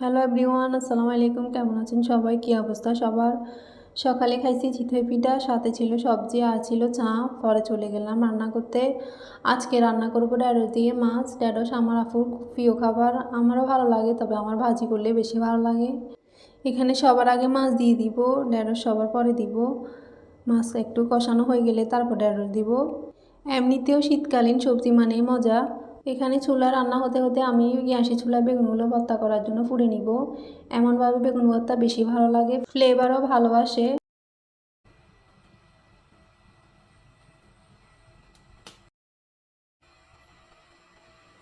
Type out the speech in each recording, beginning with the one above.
Hello everyone আসসালামু আলাইকুম। কেমন আছেন সবাই? কী অবস্থা সবার? সকালে খাইছি চিথই পিঠা, সাথে ছিল সবজি, আর ছিল চা। পরে চলে গেলাম রান্না করতে। আজকে রান্না করব ঢ্যাঁড়স দিয়ে মাছ, ঢ্যাঁড়স আমার আফুর প্রিয় খাবার। আমারও ভালো লাগে, তবে আমার ভাজি করলে বেশি ভালো লাগে। এখানে সবার আগে মাছ দিয়ে দিব, ঢ্যাঁড়স সবার পরে দিব। মাছ একটু কষানো হয়ে গেলে তারপর ঢ্যাঁড়স দিব। এমনিতেও শীতকালীন সবজি মানেই মজা। এখানে চুলা রান্না হতে হতে আমি গ্যাসি চুলা বেগুনগুলো ভর্তা করার জন্য পুড়ে নিব। এমনভাবে বেগুন ভর্তা বেশি ভালো লাগে ফ্লেভারও ভালোবাসে।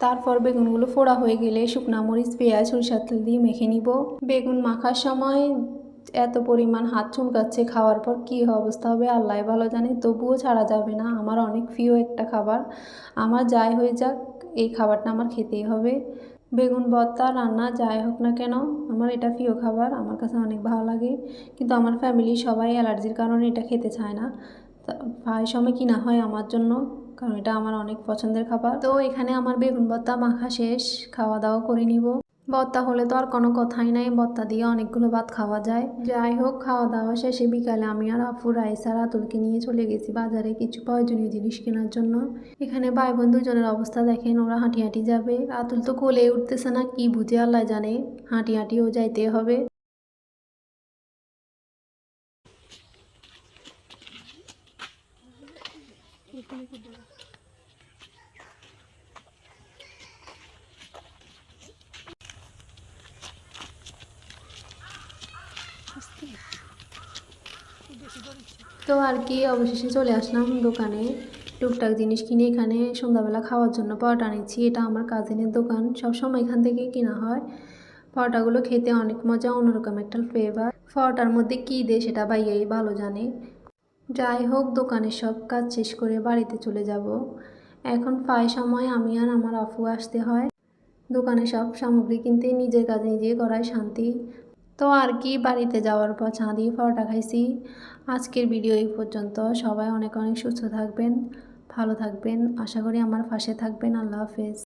তারপর বেগুনগুলো ফোড়া হয়ে গেলে শুকনা মরিচ, পেঁয়াজ, সরিষার তেল দিয়ে মেখে নিব। বেগুন মাখার সময় এত পরিমাণ হাত চুলকাচ্ছে, খাওয়ার পর কী অবস্থা হবে আল্লাহ ভালো জানে, তবুও ছাড়া যাবে না। আমার অনেক প্রিয় একটা খাবার। আমার যাই হয়ে যাক এই খাবারটা আমার খেতেই হবে। বেগুন ভর্তা, রান্না, যাই হোক না কেন, আমার এটা প্রিয় খাবার, আমার কাছে অনেক ভালো লাগে। কিন্তু আমার ফ্যামিলি সবাই অ্যালার্জির কারণে এটা খেতে চায় না। প্রায় সময় কিনা হয় আমার জন্য, কারণ এটা আমার অনেক পছন্দের খাবার। তো এখানে আমার বেগুন ভর্তা মাখা শেষ খাওয়া দাওয়া করে নিব। ভর্তা হলে তো আর কোনো কথাই নাই। ভর্তা দিয়ে অনেকগুলো ভাত খাওয়া যায়। যাই হোক খাওয়া দাওয়া শেষে বিকালে আমি আর আফু, রাইসা রাতুলকে নিয়ে চলে গেছি বাজারে কিছু প্রয়োজনীয় জিনিস কেনার জন্য। এখানে ভাই বোন দুজনের অবস্থা দেখেন, ওরা হাঁটি হাঁটি যাবে। রাতুল তো কোলে উঠতেছে না, কি বুঝে আল্লাহ জানে। হাঁটি হাঁটিও যাইতে হবে। তো আর কি, অবশেষে চলে আসলাম দোকানে। টুকটাক জিনিস কিনে এখানে সন্ধ্যাবেলা খাওয়ার জন্য পরোটা নিচ্ছি এটা আমার কাজিনের দোকান। সবসময় এখান থেকে কেনা হয়। পরোটাগুলো খেতে অনেক মজা, অন্যরকম একটা ফ্লেভার পরোটার মধ্যে কী দেয় সেটা ভাইয়াই ভালো জানে। যাই হোক, দোকানের সব কাজ শেষ করে বাড়িতে চলে যাব। এখন প্রায় সময় আমি আর আমার আফু আসতে হয়। দোকানে সব সামগ্রী কিনতে নিজের কাজ নিজে করায় শান্তি। তো আর কি, বাড়িতে যাওয়ার পর চা দিয়ে পরোটা খাইছি। আজকের ভিডিও এই পর্যন্ত। সবাই অনেক অনেক সুস্থ থাকবেন, ভালো থাকবেন। আশা করি আমার পাশে থাকবেন। আল্লাহ হাফেজ।